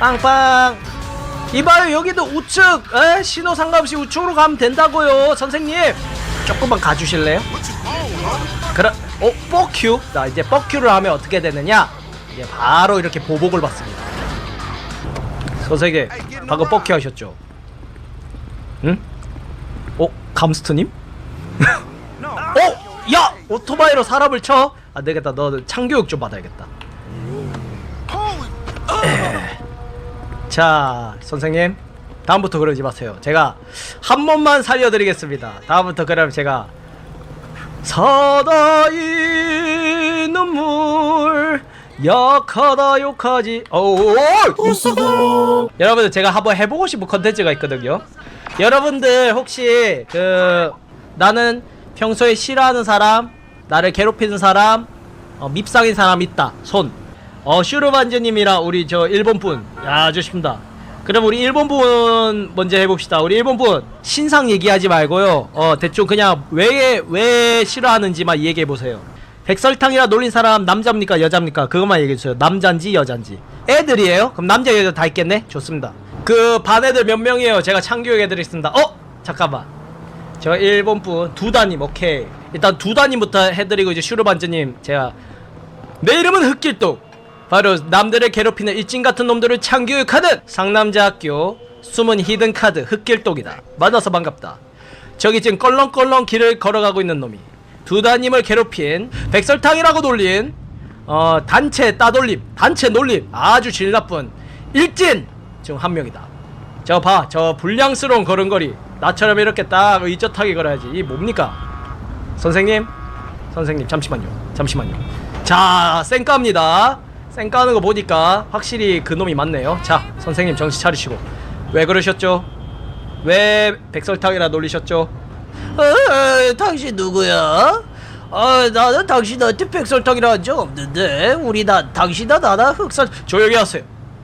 빵빵 이봐요 여기도 우측 에? 신호 상관없이 우측으로 가면 된다고요 선생님 조금만 가주실래요? 그럼 어 뻑큐 자 이제 뻑큐를 하면 어떻게 되느냐 이제 바로 이렇게 보복을 받습니다 선생님 방금 뻑큐 하셨죠? 응? 어 감스트님? 어? 야! 오토바이로 사람을 쳐? 안 되겠다 너 창교육 좀 받아야겠다 자 선생님 다음부터 그러지 마세요. 제가 한 번만 살려드리겠습니다. 다음부터 그럼 제가 사다이 눈물 약하다 욕하지. 오 여러분들 제가 한번 해보고 싶은 컨텐츠가 있거든요. 여러분들 혹시 그 나는 평소에 싫어하는 사람 나를 괴롭히는 사람 어, 밉상인 사람 있다. 손 어, 슈르반즈님이랑 우리 저 일본 분, 야, 좋습니다. 그럼 우리 일본 분 먼저 해봅시다. 우리 일본 분 신상 얘기하지 말고요. 어, 대충 그냥 왜, 왜 싫어하는지만 얘기해 보세요. 백설탕이라 놀린 사람 남자입니까 여자입니까? 그것만 얘기해 주세요. 남잔지 여잔지. 애들이에요? 그럼 남자 여자 다 있겠네? 좋습니다. 그 반 애들 몇 명이에요? 제가 참교육 해드리겠습니다. 어, 잠깐만. 저 일본 분 두다님 오케이. 일단 두다님부터 해드리고 이제 슈르반즈님 제가 내 이름은 흑길동. 바로 남들을 괴롭히는 일진 같은 놈들을 창교육하는 상남자학교 숨은 히든 카드 흑길동이다. 만나서 반갑다. 저기 지금 껄렁껄렁 길을 걸어가고 있는 놈이 두다님을 괴롭힌 백설탕이라고 놀린 어 단체 따돌림 단체 놀림 아주 질 나쁜 일진 중한 명이다. 저 봐, 저 불량스러운 걸음걸이 나처럼 이렇게 딱 의젓하게 걸어야지. 이 뭡니까? 선생님, 선생님 잠시만요, 잠시만요. 자, 쌩까입니다. 쌩 까는 거 보니까 확실히 그 놈이 맞네요. 자, 선생님 정신 차리시고 왜 그러셨죠? 왜 백설탕이라 놀리셨죠? 어, 당신 누구야? 아, 나는 당신한테 백설탕이라 한 적 없는데 우리 나 당신아 나나 흑설 조용히 하세요.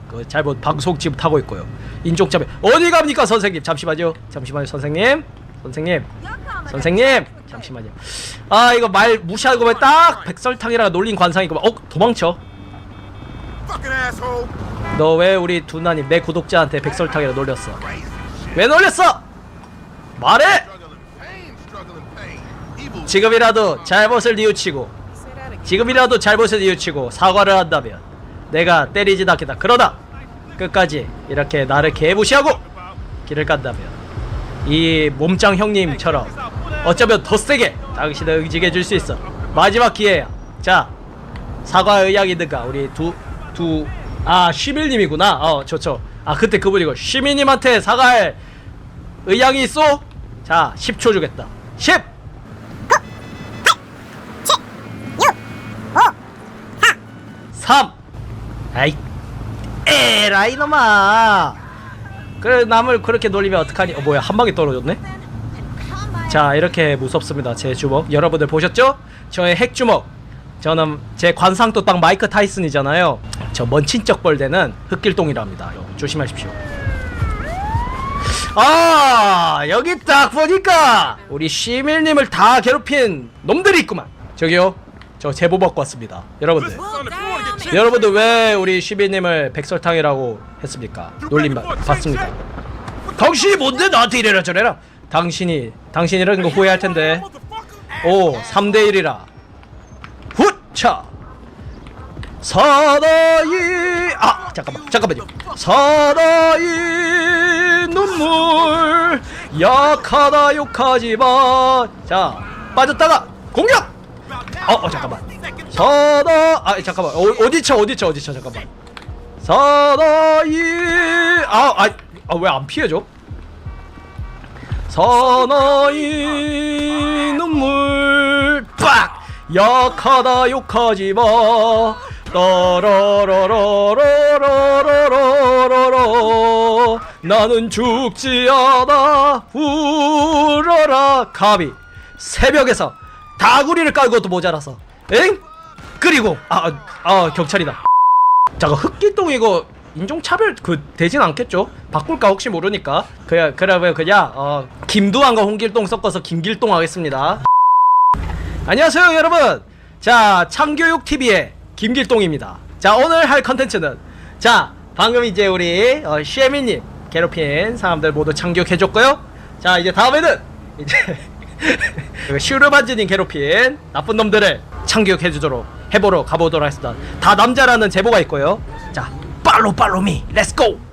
그 잘못 방송 지금 타고 있고요. 인종차별 어디 갑니까 선생님? 잠시만요. 잠시만요 선생님. 선생님. 선생님. 잠시만요. 아 이거 말 무시하고 왜딱 백설탕이라 놀린 관상이고 어 도망쳐. 너 왜 우리 두나님 내 구독자한테 백설탕이라 놀렸어? 왜 놀렸어? 말해! 지금이라도 잘못을 뉘우치고 지금이라도 잘못을 뉘우치고 사과를 한다면 내가 때리진 않겠다. 그러나 끝까지 이렇게 나를 개무시하고 길을 간다면 이 몸짱 형님처럼 어쩌면 더 세게 당신을 응징해 줄 수 있어. 마지막 기회야. 자 사과 의향 있는가 우리 두 두아 쉬밀님이구나. 어 좋죠. 아 그때 그분이고 쉬밀님한테 사과할 의향이 있어? 자 10초 주겠다. 10 3 아이 에라 이 놈아 그래 남을 그렇게 놀리면 어떡하니 어 뭐야 한 방에 떨어졌네 자 이렇게 무섭습니다 제 주먹 여러분들 보셨죠? 저의 핵주먹 저는 제 관상도 딱 마이크 타이슨이잖아요 저 먼친쩍 벌대는 흑길동이랍니다 조심하십시오 아 여기 딱 보니까 우리 시밀님을 다 괴롭힌 놈들이 있구만 저기요 저 제보 받고 왔습니다 여러분들 checked, 여러분들 왜 우리 시비님을 백설탕이라고 했습니까? 놀림 받- 받습니다. 당신이 뭔데 나한테 이래라 저래라? 당신이 당신 이런 거 후회할 텐데. 오, 3대 1이라. 후차. 사나이 아 잠깐만 잠깐만요. 사나이 눈물 약하다 욕하지 마. 자 빠졌다가 공격. 어, 어 잠깐만. 사나 아 잠깐만 어, 어디쳐 어디쳐 어디쳐 잠깐만. 사나이 아아왜 안 피해줘? 사나이 눈물 빡 약하다 욕하지 마 따라라라라라라라라 나는 죽지 않아. 울어라. 가비 새벽에서 다구리를 깔고 것도 모자라서 엥? 그리고 아, 아 경찰이다. 잠깐 흑길동 이거 인종차별 그 되진 않겠죠? 바꿀까 혹시 모르니까. 그야 그러면 그냥 어 김두한과 홍길동 섞어서 김길동 하겠습니다. 안녕하세요 여러분. 자 창교육TV의 김길동입니다 자 오늘 할 컨텐츠는 자 방금 이제 우리 어, 쉐미님 괴롭힌 사람들 모두 참교육해줬고요. 자 이제 다음에는 이제 슈르반즈님 괴롭힌 나쁜 놈들을 참교육해주도록 해보러 가보도록 하겠습니다. 다 남자라는 제보가 있고요. 자 팔로 팔로 미 렛츠고